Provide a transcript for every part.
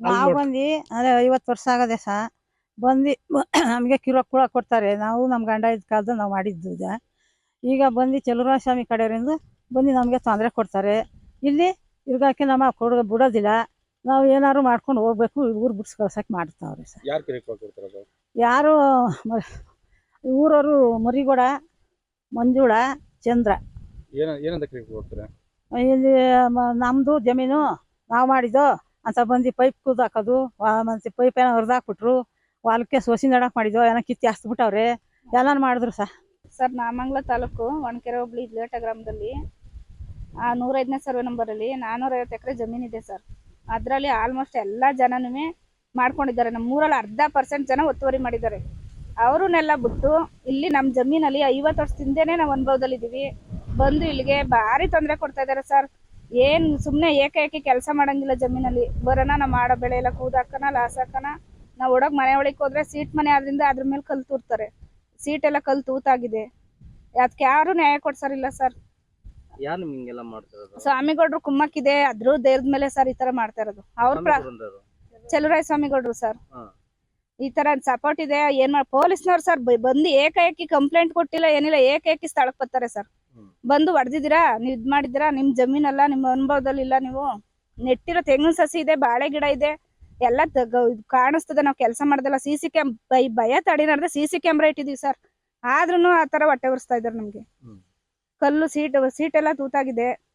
ನಾವು ಬಂದಿ ಬಂದು ಅದೇ ಐವತ್ತು ವರ್ಷ ಆಗದೆ ಸಹ ಬಂದಿ ನಮಗೆ ಕಿರೋ ಕೂಡ ಕೊಡ್ತಾರೆ. ನಾವು ನಮ್ಮ ಗಂಡ ಇದ್ದ ಕಾಲದಲ್ಲಿ ನಾವು ಮಾಡಿದ್ದು ಈಗ. ಈಗ ಬಂದು ಚಲುವರಾಯ ಸ್ವಾಮಿ ಕಡೆಯವರಿಂದ ಬಂದು ನಮಗೆ ತೊಂದರೆ ಕೊಡ್ತಾರೆ. ಇಲ್ಲಿ ತಿರ್ಗಾಕೆ ನಮ್ಮ ಕೊಡ ಬಿಡೋದಿಲ್ಲ. ನಾವು ಏನಾದ್ರು ಮಾಡ್ಕೊಂಡು ಹೋಗ್ಬೇಕು ಊರು ಬಿಡ್ಸ್ ಕಳ್ಸಕ್ಕೆ ಮಾಡ್ತಾವ್ರಿ ಸರ್? ಯಾರು ಊರವರು ಮರಿಗೌಡ ಮಂಜುಳ ಚಂದ್ರ. ಇಲ್ಲಿ ನಮ್ಮದು ನಮ್ದು ಜಮೀನು ನಾವು ಮಾಡಿದ್ದು. ಅಂತ ಬಂದು ಪೈಪ್ ಕೂದ್ ಹಾಕೋದು ಮತ್ತೆ ಪೈಪ್ ಏನೋ ಹೊರದಾಕ್ಬಿಟ್ರು ಹೊಲಕ್ಕೆ ಸೋಸಿ ನಡಕ್ ಮಾಡಿದ್ವು, ಏನೋ ಕಿತ್ತಿ ಹಸ್ಬಿಟ್ಟವ್ರೆ. ಎಲ್ಲ ಮಾಡಿದ್ರು ಸರ್. ಸರ್, ನಾಮಂಗ್ಲ ತಾಲೂಕು ಒಣಕೆರೆ ಹೋಬಳಿ ಲೇಟ ಗ್ರಾಮದಲ್ಲಿ, ಆ ನೂರೈದನೇ ಸರ್ವೆ ನಂಬರಲ್ಲಿ ನಾನ್ನೂರೈವತ್ತು ಎಕರೆ ಜಮೀನಿದೆ ಸರ್. ಅದರಲ್ಲಿ ಆಲ್ಮೋಸ್ಟ್ ಎಲ್ಲ ಜನನೂ ಮಾಡ್ಕೊಂಡಿದ್ದಾರೆ. ನಮ್ಮ ಊರಲ್ಲಿ ಅರ್ಧ ಪರ್ಸೆಂಟ್ ಜನ ಒತ್ತುವರಿ ಮಾಡಿದ್ದಾರೆ. ಅವ್ರನ್ನೆಲ್ಲ ಬಿಟ್ಟು ಇಲ್ಲಿ ನಮ್ಮ ಜಮೀನಲ್ಲಿ ಐವತ್ತು ವರ್ಷದಿಂದನೇ ನಾವು ಅನುಭವದಲ್ಲಿದ್ದೀವಿ. ಬಂದು ಇಲ್ಲಿಗೆ ಭಾರಿ ತೊಂದರೆ ಕೊಡ್ತಾ ಇದ್ದಾರೆ ಸರ್. ಏನು ಸುಮ್ನೆ ಏಕಾಏಕಿ ಕೆಲಸ ಮಾಡಂಗಿಲ್ಲ ಜಮೀನಲ್ಲಿ. ಬರೋಣ ನಾ ಮಾಡೋ ಬೆಳೆ ಎಲ್ಲ ಕೂದಾಕನ ಲಾಸ್ ಹಾಕನ ನಾವು ಒಡಗ್ ಮನೆ ಒಳಗೆ ಹೋದ್ರೆ ಸೀಟ್ ಮನೆ ಆದ್ರಿಂದ ಅದ್ರ ಮೇಲೆ ಕಲ್ ತೂರ್ತಾರೆ. ಸೀಟ್ ಎಲ್ಲ ಕಲ್ ತೂತಾಗಿದೆ. ಅದಕ್ಕೆ ಯಾರು ನ್ಯಾಯ ಕೊಡ್ಸಾರಿಲ್ಲ ಸರ್. ಯಾರು ಹಿಂಗೆಲ್ಲ ಸ್ವಾಮಿಗೌಡ್ರು ಕುಮ್ಮಕ್ಕಿದೆ ಅದ್ರ ದೇವ್ರದ ಮೇಲೆ ಸರ್ ಈ ತರ ಮಾಡ್ತಾ ಇರೋದು. ಅವ್ರ ಚಲುರಾಯ ಸ್ವಾಮಿಗೌಡ್ರು ಸರ್. ಈ ತರ ಸಪೋರ್ಟ್ ಇದೆ. ಏನ್ ಮಾಡ್ ಪೊಲೀಸ್ನವ್ರು ಸರ್ ಬಂದು ಏಕಾಏಕಿ ಕಂಪ್ಲೇಂಟ್ ಕೊಟ್ಟಿಲ್ಲ ಏನಿಲ್ಲ ಏಕಾಏಕಿ ಸ್ಥಳಕ್ಕೆ ಬರ್ತಾರೆ ಸರ್. ಬಂದು ಹೊಡೆದಿದ್ದೀರಾ? ನೀವು ಇದ್ ಮಾಡಿದ್ದೀರಾ? ನಿಮ್ ಜಮೀನಲ್ಲ ನಿಮ್ಮ ಅನುಭವದಲ್ಲಿ ಇಲ್ಲ ನೀವು? ನೆಟ್ಟಿರೋ ತೆಂಗಿನ ಸಸಿ ಇದೆ ಬಾಳೆ ಗಿಡ ಇದೆ ಎಲ್ಲ ತಗ- ಕಾಣಿಸ್ತದೆ. ನಾವು ಕೆಲಸ ಮಾಡ್ದಲ್ಲ ಸಿ ಸಿ ಕ್ಯಾಮ್ ಭಯ ತಡಿ ನಡೆದ್ರೆ ಸಿ ಸಿ ಕ್ಯಾಮ್ರಾ ಇಟ್ಟಿದೀವಿ ಸರ್. ಆದ್ರೂ ಆ ತರ ಹೊಟ್ಟೆ ಉರಿಸ್ತಾ ಇದಾರೆ ನಮ್ಗೆ. ಕಲ್ಲು ಸೀಟ್ ಸೀಟ್ ಎಲ್ಲ ತೂತಾಗಿದೆ.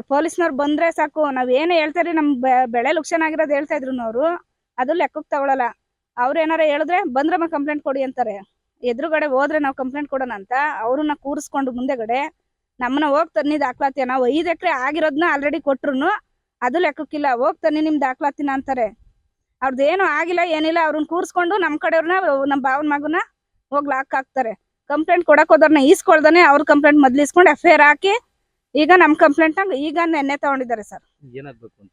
ಪೊಲೀಸ್ನವ್ರು ಬಂದ್ರೆ ಸಾಕು. ನಾವ್ ಏನೇ ಹೇಳ್ತಾರಿ ನಮ್ ಬೆಳೆ ಲುಕ್ಷನ್ ಆಗಿರೋದು ಹೇಳ್ತಾ ಇದ್ರು ಅವರು ಅದು ಲೆಕ್ಕಕ್ಕೆ ತಗೊಳಲ್ಲ. ಅವ್ರು ಏನಾರ ಹೇಳಿದ್ರೆ ಬಂದ್ರೆ ಕಂಪ್ಲೇಂಟ್ ಕೊಡಿ ಅಂತಾರೆ. ಎದುರುಗಡೆ ಹೋದ್ರೆ ನಾವು ಕಂಪ್ಲೇಂಟ್ ಕೊಡೋಣ ಅಂತ ಅವ್ರನ್ನ ಕೂರಿಸ್ಕೊಂಡು ಮುಂದೆಗಡೆ ನಮ್ಮನ್ನ ಹೋಗ್ ತನ್ನಿ ದಾಖಲಾತಿಯ ನಾವು ಐದು ಎಕರೆ ಆಗಿರೋದ್ನ ಆಲ್ರೆಡಿ ಕೊಟ್ರು ಅದು ಲೆಕ್ಕಕ್ಕಿಲ್ಲ. ಹೋಗ್ ತನ್ನಿ ನಿಮ್ ದಾಖಲಾತಿನ ಅಂತಾರೆ. ಅವ್ರದ್ದು ಏನು ಆಗಿಲ್ಲ, ಏನಿಲ್ಲ ಅವ್ರನ್ನ ಕೂರಿಸ್ಕೊಂಡು ನಮ್ಮ ಕಡೆಯವ್ರನ್ನ ನಮ್ಮ ಭಾವನ ಮಗನ ಹೋಗ್ ಲಾಕ್ ಹಾಕ್ತಾರೆ. ಕಂಪ್ಲೇಂಟ್ ಕೊಡಕ್ ಹೋದವ್ರನ್ನ ಈಸ್ಕೊಳ್ದಾನೆ ಅವ್ರ ಕಂಪ್ಲೇಂಟ್ ಮೊದ್ಲು ಇಸ್ಕೊಂಡು ಎಫ್ ಐ ಆರ್ ಹಾಕಿ ಈಗ ನಮ್ ಕಂಪ್ಲೇಂಟ್ ಈಗ ನೆನ್ನೆ ತಗೊಂಡಿದ್ದಾರೆ ಸರ್. ಏನಾಗ್ಬೇಕು ಅಂತ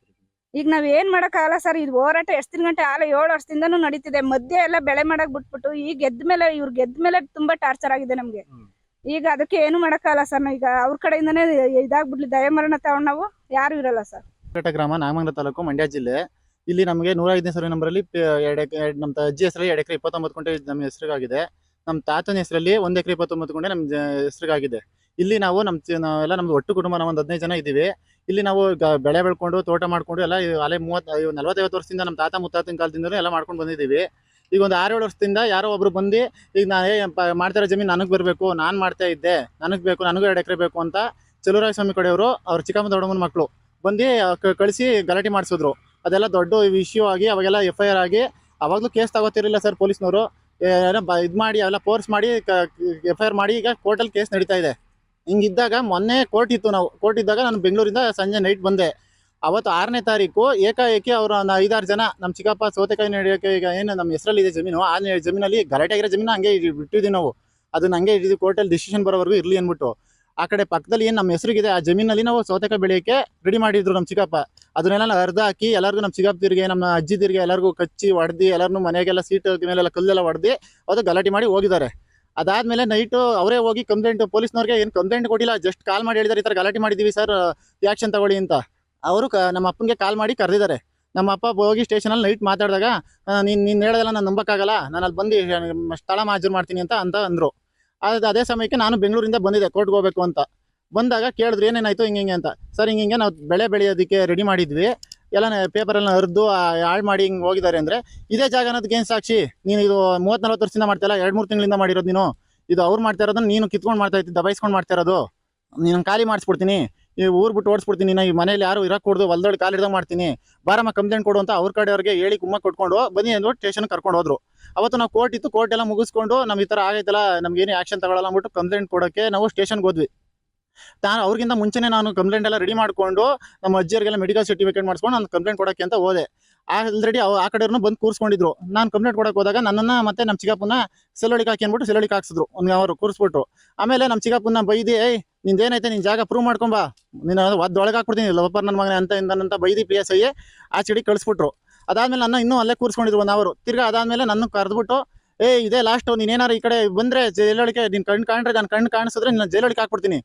ಈಗ ನಾವ್ ಏನ್ ಮಾಡಕ್ಕಾಗಲ್ಲ ಸರ್ ಇದು ಹೋರಾಟ ಎಷ್ಟು ದಿನ ಗಂಟೆ ಆಲ ಏಳು ವರ್ಷದಿಂದನೂ ನಡೀತಿದೆ. ಮಧ್ಯೆ ಎಲ್ಲ ಬೆಳೆ ಮಾಡಕ್ ಬಿಟ್ಬಿಟ್ಟು ಈಗ ಗೆದ್ದ ಮೇಲೆ ಇವ್ರು ಗೆದ್ದ ಮೇಲೆ ತುಂಬಾ ಟಾರ್ಚರ್ ಆಗಿದೆ ನಮ್ಗೆ. ಈಗ ಅದಕ್ಕೆ ಏನು ಮಾಡಕ್ಕಾಗಲ್ಲ ಸರ್ ಈಗ ಅವ್ರ ಕಡೆಯಿಂದನೇ ಇದಾಗ್ಬಿಡ್ಲಿ. ದಯಮರಣ ತಗೊಂಡ್ ನಾವು ಯಾರು ಇರಲ್ಲ ಸರ್. ಗ್ರಾಮ ನಾಗಮಂಗಲ ತಾಲೂಕು ಮಂಡ್ಯ ಜಿಲ್ಲೆ. ಇಲ್ಲಿ ನಮಗೆ ನೂರ ಐದನೇ ಸರ್ವೆ ನಂಬರಲ್ಲಿ ಎರಡು ನಮ್ಮ ಅಜ್ಜಿ ಹೆಸರಲ್ಲಿ ಎರಡು ಎಕರೆ ಇಪ್ಪತ್ತೊಂಬತ್ತು ಗುಂಟೆ ನಮ್ಮ ಹೆಸರಿಗಾಗಿದೆ. ನಮ್ಮ ತಾತನ ಹೆಸರಲ್ಲಿ ಒಂದು ಎಕರೆ ಇಪ್ಪತ್ತೊಂಬತ್ತು ಗುಂಟೆ ನಮ್ಮ ಹೆಸರಿಗಾಗಿದೆ. ಇಲ್ಲಿ ನಾವು ನಮ್ಮ ಎಲ್ಲ ನಾವೆಲ್ಲ ನಮ್ದು ಒಟ್ಟು ಕುಟುಂಬ ನಾವು ಒಂದು ಹದಿನೈದು ಜನ ಇದ್ದೀವಿ. ಇಲ್ಲಿ ನಾವು ಬೆಳೆ ಬೆಳ್ಕೊಂಡು ತೋಟ ಮಾಡ್ಕೊಂಡು ಎಲ್ಲ ಅಲೆ ಮೂವತ್ತು ನಲವತ್ತೈವತ್ತು ವರ್ಷದಿಂದ ನಮ್ಮ ತಾತ ಮುತ್ತಾತನ ಕಾಲದಿಂದಲೂ ಎಲ್ಲ ಮಾಡ್ಕೊಂಡು ಬಂದಿದ್ದೀವಿ. ಈಗ ಒಂದು ಆರೇಳು ವರ್ಷದಿಂದ ಯಾರೋ ಒಬ್ರು ಬಂದು, ಈಗ ನಾ ಏ, ಪ- ಮಾಡ್ತಾ ಇರೋ ಜಮೀನು ನನಗೆ ಬರಬೇಕು, ನಾನು ಮಾಡ್ತಾ ಇದ್ದೆ, ನನಗೆ ಬೇಕು, ನನಗೂ ಎರಡು ಎಕರೆ ಬೇಕು ಅಂತ ಚಲುವರಾಯ ಸ್ವಾಮಿ ಕಡೆಯವರು ಅವ್ರ ಚಿಕ್ಕಮ್ಮ ದೊಡ್ಡಮ್ಮನ ಮಕ್ಕಳು ಬಂದು ಕಳಿಸಿ ಗಲಾಟೆ ಮಾಡಿಸಿದ್ರು. ಅದೆಲ್ಲ ದೊಡ್ಡ ಇಶ್ಯೂ ಆಗಿ ಅವಾಗೆಲ್ಲ ಎಫ್ ಐ ಆರ್ ಆಗಿ ಅವಾಗಲೂ ಕೇಸ್ ತಗೋತಿರಲಿಲ್ಲ ಸರ್ ಪೊಲೀಸ್ನವರು ಏನೋ ಬ, ಇದು ಮಾಡಿ, ಅವೆಲ್ಲ ಫೋರ್ಸ್ ಮಾಡಿ ಎಫ್ ಐ ಆರ್ ಮಾಡಿ ಈಗ ಕೋರ್ಟಲ್ಲಿ ಕೇಸ್ ನಡೀತಾ ಇದೆ. ಹಿಂಗಿದ್ದಾಗ ಮೊನ್ನೆ ಕೋರ್ಟ್ ಇತ್ತು ನಾವು ಕೋರ್ಟ್ ಇದ್ದಾಗ ನಾನು ಬೆಂಗಳೂರಿಂದ ಸಂಜೆ ನೈಟ್ ಬಂದೆ. ಅವತ್ತು ಆರನೇ ತಾರೀಕು ಏಕಾಏಕಿ ಅವರು ಐದಾರು ಜನ ನಮ್ಮ ಚಿಕ್ಕಪ್ಪ ಸೌತೆಕಾಯಿ ನಡೆಯೋಕೆ ಈಗ ಏನು ನಮ್ಮ ಹೆಸರಲ್ಲಿದೆ ಜಮೀನು, ಆ ಜಮೀನಲ್ಲಿ ಗಲಾಟೆ ಆಗಿರೋ ಜಮೀನು ಹಂಗೆ ಬಿಟ್ಟಿದ್ದೀವಿ ನಾವು. ಅದನ್ನ ಹಂಗೆ ಇಟ್ಟಿದ್ದೀವಿ ಕೋರ್ಟಲ್ಲಿ ಡಿಸಿಷನ್ ಬರೋವರೆಗೂ ಇರಲಿ ಅಂದ್ಬಿಟ್ಟು. ಆ ಕಡೆ ಪಕ್ಕದಲ್ಲಿ ಏನು ನಮ್ಮ ಹೆಸರಿಗಿದೆ, ಆ ಜಮೀನಲ್ಲಿ ನಾವು ಸೌತೆಕಾಯಿ ಬೆಳೆಯೋಕ್ಕೆ ರೆಡಿ ಮಾಡಿದ್ರು ನಮ್ಮ ಚಿಕ್ಕಪ್ಪ. ಅದನ್ನೆಲ್ಲ ಅರ್ಧ ಹಾಕಿ ಎಲ್ಲರಿಗೂ ನಮ್ಮ ಚಿಕ್ಕಪ್ಪದಿರಿಗೆ ನಮ್ಮ ಅಜ್ಜಿದಿರಿಗೆ ಎಲ್ಲರಿಗೂ ಕಚ್ಚಿ ಹೊಡೆದು ಎಲ್ಲರನ್ನೂ ಮನೆಗೆಲ್ಲ ಸೀಟ್ ಮೇಲೆಲ್ಲ ಕಲ್ಲೆಲ್ಲ ಹೊಡೆದು ಅದು ಗಲಾಟೆ ಮಾಡಿ ಹೋಗಿದ್ದಾರೆ. ಅದಾದ್ಮೇಲೆ ನೈಟು ಅವರೇ ಹೋಗಿ ಕಂಪ್ಲೇಂಟ್ ಪೊಲೀಸ್ನವ್ರಿಗೆ ಏನು ಕಂಪ್ಲೇಂಟ್ ಕೊಟ್ಟಿಲ್ಲ ಜಸ್ಟ್ ಕಾಲ್ ಮಾಡಿ ಹೇಳಿದ್ದಾರೆ ಈ ಥರ ಗಲಾಟೆ ಮಾಡಿದ್ದೀವಿ ಸರ್ ಆ್ಯಕ್ಷನ್ ತಗೊಳ್ಳಿ ಅಂತ. ಅವರು ಕ, ನಮ್ಮ ಅಪ್ಪನಿಗೆ ಕಾಲ್ ಮಾಡಿ ಕರೆದಿದ್ದಾರೆ. ನಮ್ಮ ಅಪ್ಪ ಹೋಗಿ ಸ್ಟೇಷನಲ್ಲಿ ನೈಟ್ ಮಾತಾಡಿದಾಗ ನೀನು ನೀನು ಹೇಳೋದೆಲ್ಲ ನಾನು ನಂಬಕ್ಕಾಗಲ್ಲ, ನಾನು ಅಲ್ಲಿ ಬಂದು ಸ್ಥಳ ಮಾಜೂರು ಮಾಡ್ತೀನಿ ಅಂತ ಅಂತ ಅಂದರು. ಅದು ಅದೇ ಸಮಯಕ್ಕೆ ನಾನು ಬೆಂಗಳೂರಿಂದ ಬಂದಿದ್ದೆ ಕೋರ್ಟ್ಗೆ ಹೋಗ್ಬೇಕು ಅಂತ. ಬಂದಾಗ ಕೇಳಿದ್ರು, ಏನೇನಾಯಿತು, ಹಿಂಗೆ ಹಿಂಗೆ ಅಂತ. ಸರ್ ಹಿಂಗೆ ಹಿಂಗೆ ನಾವು ಬೆಳೆ ಬೆಳೆಯೋದಕ್ಕೆ ರೆಡಿ ಮಾಡಿದ್ವಿ. ಎಲ್ಲ ಪೇಪರೆಲ್ಲ ಹರಿದು ಹಾಳು ಮಾಡಿ ಹಿಂಗೆ ಹೋಗಿದ್ದಾರೆ ಅಂದರೆ, ಇದೇ ಜಾಗ ಅನ್ನೋದಕ್ಕೆ ಏನು ಸಾಕ್ಷಿ? ನೀನು ಇದು ಮೂವತ್ತು ನಲ್ವತ್ತು ವರ್ಷದಿಂದ ಮಾಡ್ತಾಯಿಲ್ಲ ಎರಡು ಮೂರು ತಿಂಗಳಿಂದ ಮಾಡಿರೋದು ನೀನು. ಇದು ಅವ್ರು ಮಾಡ್ತಾ ಇರೋದನ್ನ ನೀನು ಕಿತ್ಕೊಂಡು ಮಾಡ್ತಾ ಇದ್ದಿ, ದಬಾಯಿಸ್ಕೊಂಡು ಮಾಡ್ತಾ ಇರೋದು. ನೀನು ಖಾಲಿ ಮಾಡಿಸ್ಬಿಡ್ತೀನಿ. ಈ ಊರು ಬಿಟ್ಟು ಓಡಿಸ್ಬಿಡ್ತೀನಿ ನಾ ಈ ಮನೇಲಿ ಯಾರು ಇರೋಕೆ ಕೊಡ್ದು ಹೊಲ್ದೊಳಗೆ ಕಾಲು ಹಿಡ್ದಂಗೆ ಮಾಡ್ತೀನಿ. ಬಾರಮ್ಮ ಕಂಪ್ಲೇಂಟ್ ಕೊಡು ಅಂತ ಅವ್ರ ಕಡೆಯವ್ರಿಗೆ ಹೇಳಿ ಕುಮ್ಮ ಕೊಟ್ಕೊಂಡು ಬನ್ನಿ ಅಂದ್ಬಿಟ್ಟು ಸ್ಟೇಷನ್ ಕರ್ಕೊಂಡು ಹೋದ್ರು. ಅವತ್ತು ನಾವು ಕೋರ್ಟ್ ಇತ್ತು ಕೋರ್ಟ್ ಎಲ್ಲ ಮುಗಿಸ್ಕೊಂಡು ನಮ್ಮ ಈ ಥರ ಆಗೈತಲ್ಲ, ನಮ್ಗೆ ಏನು ಆ್ಯಕ್ಷನ್ ತಗೊಳ್ಳಲ್ಲ ಅಂದ್ಬಿಟ್ಟು ಕಂಪ್ಲೇಂಟ್ ಕೊಡೋಕ್ಕೆ ನಾವು ಸ್ಟೇಷನ್ಗೆ ಹೋದ್ವಿ. ನಾನು ಅವ್ರಿಗಿಂತ ಮುಂಚೆನೇ ನಾನು ಕಂಪ್ಲೇಂಟ್ ಎಲ್ಲ ರೆಡಿ ಮಾಡಿಕೊಂಡು ನಮ್ಮ ಅಜ್ಜಿಯರಿಗೆಲ್ಲ ಮೆಡಿಕಲ್ ಸರ್ಟಿಫಿಕೇಟ್ ಮಾಡಿಸ್ಕೊಂಡು ನಾನು ಕಂಪ್ಲೇಂಟ್ ಕೊಡೋಕ್ಕೆ ಅಂತ ಹೋದೆ. ಆಲ್ರೆಡಿ ಆ ಕಡೆಯವ್ರನ್ನ ಬಂದು ಕೂರಿಸ್ಕೊಂಡಿದ್ರು. ನಾನು ಕಂಪ್ಲೇಂಟ್ ಕೊಡಕ್ಕೆ ಹೋದಾಗ ನನ್ನನ್ನು ಮತ್ತೆ ನಮ್ಮ ಚಿಕ್ಕಪ್ಪನ ಸೆಲೋಳಿಗೆ ಹಾಕಿ ಅಂದ್ಬಿಟ್ಟು ಸೆಲೋಳಿಗೆ ಹಾಕ್ಸಿದ್ರು. ಒಂದು ಅವರು ಕೂರಿಸ್ಬಿಟ್ರು. ಆಮೇಲೆ ನಮ್ಮ ಚಿಕ್ಕಪ್ಪನ ಬೈದಿ, ಏಯ್ ನಿಂದೇನೈತೆ ನಿನ್ನ ಜಾಗ ಪ್ರೂವ್ ಮಾಡ್ಕೊಂಬಾ ನೀನು ಒದ್ದೊಳಗೆ ಹಾಕ್ಬಿಡ್ತೀನಿ. ಲವಪ್ಪ ನನ್ನ ಮಗನೇ ಅಂತ ಇಂದನಂತ ಬೈದಿ ಪಿ ಎಸ್ ಐ ಆ ಚಿಡಿ ಕಳಿಸ್ಬಿಟ್ರು. ಅದಾದ್ಮೇಲೆ ನನ್ನ ಇನ್ನೂ ಅಲ್ಲೇ ಕೂರಿಸ್ಕೊಂಡಿದ್ರು ಒಂದು ಅವರು. ತಿರ್ಗಾ ಅದಾದ್ಮೇಲೆ ನನ್ನ ಕರೆದ್ಬಿಟ್ಟು ಏ ಇದೇ ಲಾಸ್ಟ್ ನೀನೇನಾರು ಈ ಕಡೆ ಬಂದ್ರೆ ಜೈಲೊಳಗೆ ನಿನ್ನ ಕಣ್ಣು ಕಾಣ್ರೆ, ನಾನು ಕಣ್ಣು ಕಾಣಿಸಿದ್ರೆ ನಿನ್ನ ಜೈಲೊಳಗೆ ಹಾಕ್ಬಿಡ್ತೀನಿ.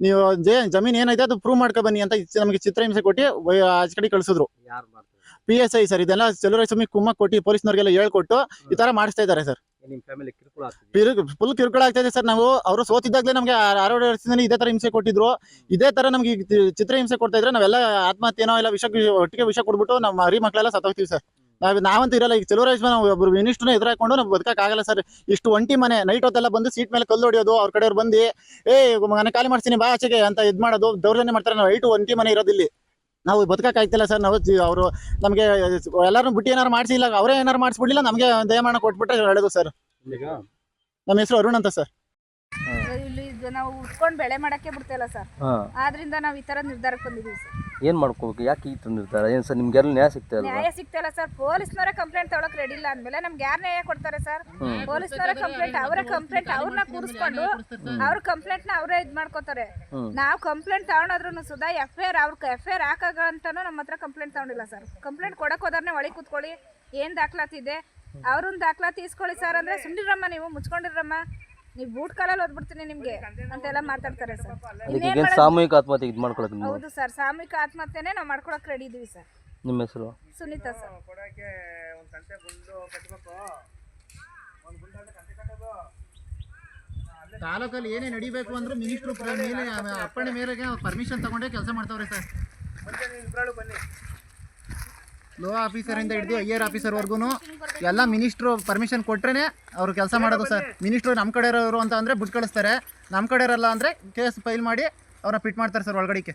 ನೀವು ಜೇ- ಜಮೀನ್ ಏನೈತೆ ಅದು ಪ್ರೂವ್ ಮಾಡ್ಕೊ ಬನ್ನಿ ಅಂತ ಇಚ್- ನಮಗೆ ಚಿತ್ರಹಿಂಸೆ ಕೊಟ್ಟು ವೈ- ಆಚೆ ಕಡೆ ಕಳಿಸಿದ್ರು. ಯಾರು ಮಾಡ್ತಾರೆ? ಪಿ ಎಸ್ ಐ ಸರ್ ಇದೆಲ್ಲ ಚಲುವರಾಯ ಕುಮ್ಮ ಕೊಟ್ಟು ಪೊಲೀಸ್ನವ್ರಿಗೆಲ್ಲ ಹೇಳ್ಕೊಟ್ಟು ಈ ತರ ಮಾಡಿಸ್ತಾ ಇದ್ದಾರೆ ಸರ್. ನಿಮ್ ಫ್ಯಾಮಿಲಿ ಕಿರುಕುಳ ಆಗ್ತಿದೆ ಫುಲ್ ಕಿರುಕುಳ ಆಗ್ತಾ ಇದೆ ಸರ್ ನಾವು. ಅವರು ಸೋತಿದ್ದಾಗಲೇ ನಮಗೆ ಆರೋಗ್ಯ ವರ್ಷದಿಂದ ಇದೇ ತರ ಹಿಂಸೆ ಕೊಟ್ಟಿದ್ರು. ಇದೇ ತರ ನಮ್ಗೆ ಚಿತ್ರಹಿಂಸೆ ಚಿತ್ರ ಹಿಂಸೆ ಕೊಡ್ತಾ ಇದ್ರೆ ನಾವೆಲ್ಲ ಆತ್ಮಹತ್ಯೆನೋ ಇಲ್ಲ ವಿಷ ಒಟ್ಟಿಗೆ ವಿಷ ಕೊಡ್ಬಿಟ್ಟು ನಮ್ಮ ಮರಿ ಮಕ್ಕಳೆಲ್ಲ ಸತ್ತೋಗ್ತೀವಿ ಸರ್. ನಾವ್ ನಾವಂತ ಇರಲ್ಲ ಈಗ ಚಲುವರಾಜ್ ನಾವು ಒಬ್ರು ಮಿನಿಸ್ಟರ್ನ ಎದುರಾಕೊಂಡು ನಾವು ಆಗಲ್ಲ ಸರ್ ಇಷ್ಟು ಒಂಟಿ ಮನೆ ನೈಟ್ ಹೊತ್ತೆಲ್ಲ ಬಂದು ಸೀಟ್ ಮೇಲೆ ಕಲ್ಲು ಹೊಡಿಯೋದು ಅವ್ರ ಕಡೆಯವ್ರು ಬಂದು ಏ ಮನೆ ಖಾಲಿ ಮಾಡ್ತೀನಿ ಬಾ ಆಚೆಗೆ ಅಂತ ಇದು ಮಾಡೋದು ದೌರ್ಜನ್ಯ ಮಾಡ್ತಾರೆ. ನಾವು ಐಟು ಒಂಟಿ ಮನೆ ಇರೋದಿಲ್ಲಿ ನಾವು ಬದುಕಕ್ಕಾಗ್ತಿಲ್ಲ ಸರ್ ನಾವು ಅವರು ನಮಗೆ ಎಲ್ಲರೂ ಬಿಟ್ಟು ಏನಾರು ಮಾಡಿಸಿಲ್ಲ ಅವರೇ ಏನಾರು ಮಾಡಿಸ್ಬಿಡ್ಲಿಲ್ಲ ನಮಗೆ ದಯಮಾನ ಕೊಟ್ಬಿಟ್ರೆ ಹೇಳೋದು ಸರ್ ಈಗ ನಮ್ಮ ಹೆಸರು ಅರುಣ್ ಅಂತ ಸರ್ ಇಲ್ಲಿ ನಾವು ಉಟ್ಕೊಂಡು ಬೆಳೆ ಮಾಡಕ್ಕೆ ಬಿಡ್ತಿಲ್ಲ ಸರ್ ಆದ್ರಿಂದ ನಾವು ಈ ತರ ನಿರ್ಧಾರಕ್ಕೆ ಬಂದಿದ್ದೀವಿ ಸರ್ ಏನ್ ಮಾಡ್ಕೋಬೇಕು? ಯಾಕೆ ಈ ತಂದಿರ್ತಾರೆ? ಏನ್ ಸರ್ ನಿಮ್ಗೆಲ್ಲ ನ್ಯಾಯ ಸಿಗ್ತಾ ಇಲ್ಲ ನ್ಯಾಯ ಸಿಗ್ತಿಲ್ಲ ಸರ್. ಪೊಲೀಸ್ನವರ ಕಂಪ್ಲೇಂಟ್ ತಗೊಳಕ್ ರೆಡಿ ಇಲ್ಲ ಅಂದ್ಮೇಲೆ ನಮ್ಗೆ ಯಾರು ನ್ಯಾಯ ಕೊಡ್ತಾರೆ ಸರ್. ಪೊಲೀಸ್ನವರ ಕಂಪ್ಲೇಂಟ್ ಅವರ ಕಂಪ್ಲೇಂಟ್ ಅವ್ರನ್ನ ಕೂರಿಸ್ಕೊಂಡು ಅವ್ರ ಕಂಪ್ಲೇಂಟ್ನ ಅವರೇ ಇದ್ ಮಾಡ್ಕೋತಾರೆ. ನಾವು ಕಂಪ್ಲೇಂಟ್ ತಗೊಂಡ್ರು ಸುಧಾ ಎಫ್ ಐ ಆರ್ ಅವ್ರ ಎಫ್ ಐ ಆರ್ ಹಾಕಾಗಂತಾನು ನಮ್ಮ ಹತ್ರ ಕಂಪ್ಲೇಂಟ್ ತಗೊಂಡಿಲ್ಲ ಸರ್. ಕಂಪ್ಲೇಂಟ್ ಕೊಡಕ್ ಹೋದ್ರೆ ಒಳಗೆ ಕೂತ್ಕೊಳ್ಳಿ. ಏನ್ ದಾಖಲಾತಿ ಇದೆ ಅವ್ರನ್ನ ದಾಖಲಾತಿ ಇಸ್ಕೊಳ್ಳಿ ಸರ್ ಅಂದ್ರೆ ಸುಮ್ನಿರಮ್ಮ ನೀವು ಮುಚ್ಕೊಂಡಿರಮ್ಮ. ನೀವು ಬೂಟ್ ಕಾಲಲ್ಲಿ ಓದ್ಬಿಡ್ತೀನಿ ನಿಮ್ಗೆ ಅಂತೆಲ್ಲ ಮಾತಾಡ್ತಾರೆ ಸರ್. ಅದಕ್ಕೆ ಇನ್ನೇನ್ ಸಾಮೂಹಿಕ ಆತ್ಮಹತ್ಯೆ ಇದು ಮಾಡ್ಕೊಳಕ್ ನೀವು? ಹೌದು ಸರ್ ಸಾಮೂಹಿಕ ಆತ್ಮಹತ್ಯೆನೇ ನಾವು ಮಾಡ್ಕೊಳಕ್ ರೆಡಿ ಇದೀವಿ ಸರ್. ನಿಮ್ಮ ಹೆಸರು? ಸುನೀತಾ ಸರ್. ತಾಲೂಕಲ್ಲಿ ಏನೇ ನಡಿಬೇಕು ಅಂದ್ರೆ ಮಿನಿಸ್ಟ್ರು ಮೇಲೆ ಅಪ್ಪಣೆ ಮೇರೆಗೆ ಪರ್ಮಿಷನ್ ತಗೊಂಡೇ ಕೆಲಸ ಮಾಡ್ತಾವ್ರೆ ಸರ್. ಲೋ ಆಫೀಸರಿಂದ ಹಿಡಿದು ಆಫೀಸರ್ ಆಫೀಸರ್ವರೆಗೂ ಎಲ್ಲ ಮಿನಿಸ್ಟ್ರು ಪರ್ಮಿಷನ್ ಕೊಟ್ರೇ ಅವ್ರು ಕೆಲಸ ಮಾಡೋದು ಸರ್. ಮಿನಿಸ್ಟ್ರು ನಮ್ಮ ಕಡೆ ಇರೋರು ಅಂತ ಅಂದರೆ ಬಿಟ್ಟು ಕಳಿಸ್ತಾರೆ. ನಮ್ಮ ಕಡೆ ಇರಲ್ಲ ಅಂದರೆ ಕೇಸ್ ಫೈಲ್ ಮಾಡಿ ಅವ್ರನ್ನ ಪಿಟ್ ಮಾಡ್ತಾರೆ ಸರ್ ಒಳಗಡೆಗೆ.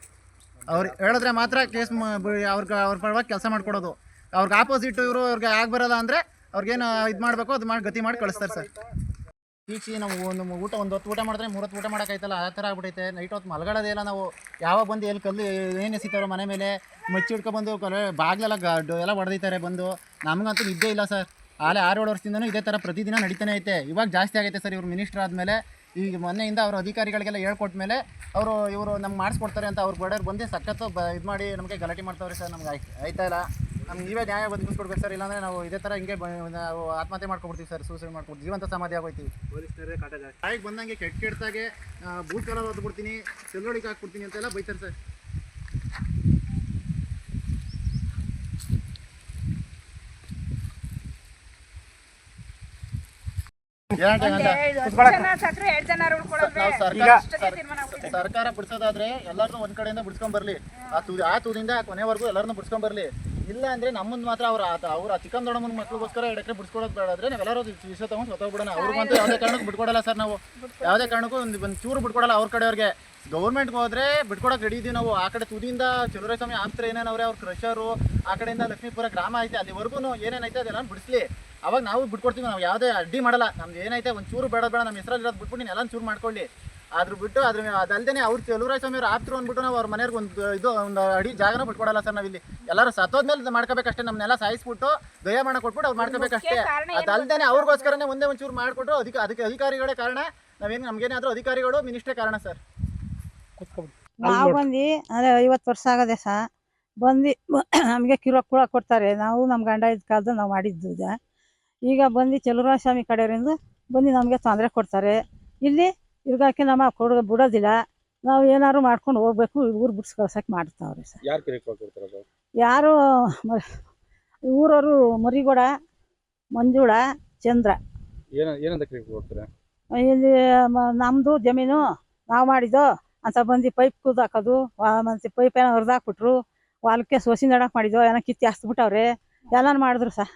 ಅವ್ರು ಹೇಳಿದ್ರೆ ಮಾತ್ರ ಕೇಸ್ ಅವ್ರಿಗೆ, ಅವ್ರ ಪರವಾಗಿ ಕೆಲಸ ಮಾಡಿಕೊಡೋದು. ಅವ್ರಿಗೆ ಆಪೋಸಿಟ್ ಇವರು ಅವ್ರಿಗೆ ಆಗಿ ಬರಲ್ಲ ಅಂದರೆ ಅವ್ರಿಗೇನು ಇದು ಮಾಡಬೇಕು ಅದು ಮಾಡಿ ಗತಿ ಮಾಡಿ ಕಳಿಸ್ತಾರೆ ಸರ್. ಈಚೆ ನಾವು ಒಂದು ಊಟ ಒಂದು ಹೊತ್ತು ಊಟ ಮಾಡಿದ್ರೆ ಮೂರು ಹೊತ್ತು ಊಟ ಮಾಡೋಕ್ಕಾಯ್ತಲ್ಲ, ಆ ಥರ ಆಗ್ಬಿಟ್ಟೈತೆ ನೈಟ್ ಹೊತ್ತು ಮಲಗಡೋದೇ ಇಲ್ಲ ನಾವು. ಯಾವಾಗ ಬಂದು ಎಲ್ಲಿ ಕಲ್ಲು ಏನು ಎಸಿತಾರೋ ಮನೆ ಮೇಲೆ, ಮಚ್ಚಿ ಬಂದು ಕಲ ಬಾಗ್ಲೆಲ್ಲ ಗಾಡು ಎಲ್ಲ ಹೊಡೆದಿದ್ದಾರೆ ಬಂದು. ನಮಗಂತೂ ನಿದ್ದೆ ಇಲ್ಲ ಸರ್. ಆಲೆ ಆರು ಏಳು ವರ್ಷದಿಂದನೂ ಇದೇ ಥರ ಪ್ರತಿದಿನ ನಡೀತಾನೆ ಐತೆ. ಇವಾಗ ಜಾಸ್ತಿ ಆಗೈತೆ ಸರ್ ಇವರು ಮಿನಿಸ್ಟರ್ ಆದಮೇಲೆ. ಈಗ ಮೊನ್ನೆಯಿಂದ ಅವರು ಅಧಿಕಾರಿಗಳಿಗೆಲ್ಲ ಹೇಳ್ಕೊಟ್ಮೇಲೆ ಅವರು ಇವರು ನಮ್ಗೆ ಮಾಡಿಸ್ಕೊಡ್ತಾರೆ ಅಂತ ಅವ್ರು ಬಡವ್ರು ಬಂದೇ ಸಖತ್ತು ಇದು ಮಾಡಿ ನಮಗೆ ಗಲಾಟೆ ಮಾಡ್ತಾವ್ರೆ ಸರ್ ನಮ್ಗೆ ಆಯ್ತು, ಆಯ್ತಾ ಇಲ್ಲ? ನಮ್ಗೆ ನೀವೇ ನ್ಯಾಯ ಒದಗಿಸ್ಕೊಡ್ಬೇಕು ಸರ್ ಇಲ್ಲಾಂದ್ರೆ ನಾವು ಇದೇ ತರ ಹಿಂಗೆ ನಾವು ಆತ್ಮಹತ್ಯೆ ಮಾಡ್ಕೊಬಿಡ್ತೀವಿ ಸರ್ ಸೂಸೈಡ್ ಮಾಡ್ಕೊಡ್ತೀವಿ ಜೀವಂತ ಸಮಾಧಿ ಆಗೋಯ್ತೀವಿ ತಾಯಿಗೆ ಬಂದಂಗೆ ಕೆಟ್ಟ ಕೆಟ್ಟದಾಗೆ ಬೂಟ್ ಕಲರ್ ಓದ್ಬಿಡ್ತೀನಿ ಚೆಲ್ಲೊಳಿಗೆ ಹಾಕ್ಬಿಡ್ತೀನಿ ಅಂತೆಲ್ಲ ಬೈತಾರೆ ಸರ್. ಸರ್ಕಾರ ಬಿಡ್ಸೋದಾದ್ರೆ ಎಲ್ಲರನ್ನೂ ಒಂದ್ ಕಡೆಯಿಂದ ಬಿಡ್ಸ್ಕೊಂಡ್ ಬರ್ಲಿ. ಆ ತೂದಿಂದ ಕೊನೆವರೆಗೂ ಎಲ್ಲರನ್ನೂ ಬಿಡ್ಸ್ಕೊಂಡ್ ಬರ್ಲಿ. ಇಲ್ಲ ಅಂದ್ರೆ ನಮ್ಮನ್ನ ಮಾತ್ರ ಅವ್ರ ಅವ್ರ ಚಿಕ್ಕಂದ ದೊಡ್ಡಮ್ಮನ ಮಕ್ಕಳಿಗೋಸ್ಕರ ಎರಡು ಎಕರೆ ಬಿಡ್ಸ್ಕೊಡೋದು ಬೇಡ ಆದ್ರೆ ನಾವೆಲ್ಲರೂ ವಿಷಯ ತಗೊಂಡು ಸತ್ತೋಗ್ಬಿಡೋಣ ಅವ್ರಿಗಂತೂ ಯಾವುದೇ ಕಾರಣಕ್ಕೂ ಬಿಟ್ಕೊಡಲ್ಲ ಸರ್ ನಾವು. ಯಾವುದೇ ಕಾರಣಕ್ಕೂ ಒಂದು ಒಂದು ಚೂರು ಬಿಟ್ಕೊಡಲ್ಲ ಅವ್ರ ಕಡೆಯವ್ರಿಗೆ ಗೌರ್ಮೆಂಟ್ಗೆ ಹೋದ್ರೆ ಬಿಟ್ಕೊಡಕ್ಕೆ ರೆಡಿ ಇದೀವಿ ನಾವು. ಆ ಕಡೆ ತುದಿಯಿಂದ ಚಲುವರಾಯ ಸ್ವಾಮಿ ಆಪ್ತರ ಏನೇನವ್ರೆ ಅವ್ರ ಕ್ರಷರು ಆ ಕಡೆಯಿಂದ ಲಕ್ಷ್ಮೀಪುರ ಗ್ರಾಮ ಐತೆ ಅಲ್ಲಿವರೆಗೂ ಏನೇನೈತೆ ಅದೆಲ್ಲ ಬಿಡಿಸ್ಲಿ. ಅವಾಗ ನಾವು ಬಿಟ್ಕೊಡ್ತೀವಿ ನಾವು ಯಾವುದೇ ಅಡ್ಡಿ ಮಾಡಲ್ಲ. ನಮ್ದು ಏನೈತೆ ಒಂದು ಚೂರು ಬೇಡ ಬೇಡ ನಮ್ಮ ಹೆಸರಲ್ಲಿ ಇರೋದು ಬಿಟ್ಬಿಟ್ಟು ಎಲ್ಲ ಚೂರು ಮಾಡ್ಕೊಳ್ಳಿ. ಅದ್ರ ಬಿಟ್ಟು ಅದ್ರ ಅದಲ್ದೇ ಅವ್ರು ಚಲುವರಾಯ ಸ್ವಾಮಿ ಅವ್ರು ಆಪ್ತರು ಅಂದ್ಬಿಟ್ಟು ನಾವು ಅವ್ರ ಮನೆಯವ್ರಿಗೆ ಒಂದು ಇದು ಒಂದು ಅಡಿ ಜಾಗನ ಬಿಟ್ಕೊಡಲ್ಲ ಸರ್ ನಾವಿಲ್ಲಿ. ಎಲ್ಲರೂ ಸತ್ತೋದ್ಮೇಲೆ ಮಾಡ್ಕೋಬೇಕಷ್ಟೇ ನಮ್ಮನ್ನೆಲ್ಲ ಸಾಯಿಸ್ಬಿಟ್ಟು ದಯ ಮಾಡ ಕೊಟ್ಬಿಟ್ಟು ಅವ್ರು ಮಾಡ್ಕೋಬೇಕಷ್ಟೇ. ಅದಲ್ದೇ ಅವ್ರಿಗೋಸ್ಕರನೇ ಒಂದೇ ಒಂಚೂರು ಮಾಡಿಕೊಟ್ರು ಅದಕ್ಕೆ ಅದಕ್ಕೆ ಅಧಿಕಾರಿಗಳೇ ಕಾರಣ. ನಾವೇನು ನಮ್ಗೇನಾದ್ರೂ ಅಧಿಕಾರಿಗಳು ಮಿನಿಸ್ಟ್ರೇ ಕಾರಣ ಸರ್. ನಾವು ಬಂದು ಅಂದ್ರೆ ಐವತ್ತು ವರ್ಷ ಆಗದೆ ಸಹ ಬಂದು ನಮಗೆ ಕಿರುಕುಳ ಕೊಡ್ತಾರೆ. ನಾವು ನಮ್ಮ ಗಂಡ ಇದ್ದ ಕಾಲದ ನಾವು ಮಾಡಿದ್ದು ಈಗ ಬಂದು ಚೆಲುವರಾಯ ಸ್ವಾಮಿ ಕಡೆಯವರಿಂದ ಬಂದು ನಮಗೆ ತೊಂದರೆ ಕೊಡ್ತಾರೆ. ಇಲ್ಲಿ ಇರ್ಗಾಕಿ ನಮ್ಮ ಕೊಡ ಬಿಡೋದಿಲ್ಲ. ನಾವು ಏನಾದ್ರು ಮಾಡ್ಕೊಂಡು ಹೋಗ್ಬೇಕು ಊರು ಬಿಡ್ಸ್ ಕಳ್ಸಕ್ಕೆ ಮಾಡ್ತಾವ್ರೆ ಸರ್. ಯಾರು ಯಾರು ಊರವರು ಮರಿಗೌಡ ಮಂಜುಳ ಚಂದ್ರ. ಏನ ಏನಂತ ಕಿರುಕುಳ ಕೊಡ್ತಾರೆ? ಇಲ್ಲಿ ಮ- ನಮ್ದು ಜಮೀನು ನಾವು ಮಾಡಿದ್ದು ಅಂತ ಬಂದು ಪೈಪ್ ಕುದಾಕೋದು ಮತ್ತೆ ಪೈಪ್ ಏನೋ ಹರಿದಾಕ್ಬಿಟ್ರು ಹೊಲಕ್ಕೆ ಸೋಸಿ ನಡಕ್ ಮಾಡಿದ್ದು ಏನೋ ಕಿತ್ತಿ ಹಸ್ಬಿಟ್ಟವ್ರೆ ಎಲ್ಲಾನು ಮಾಡಿದ್ರು ಸಹ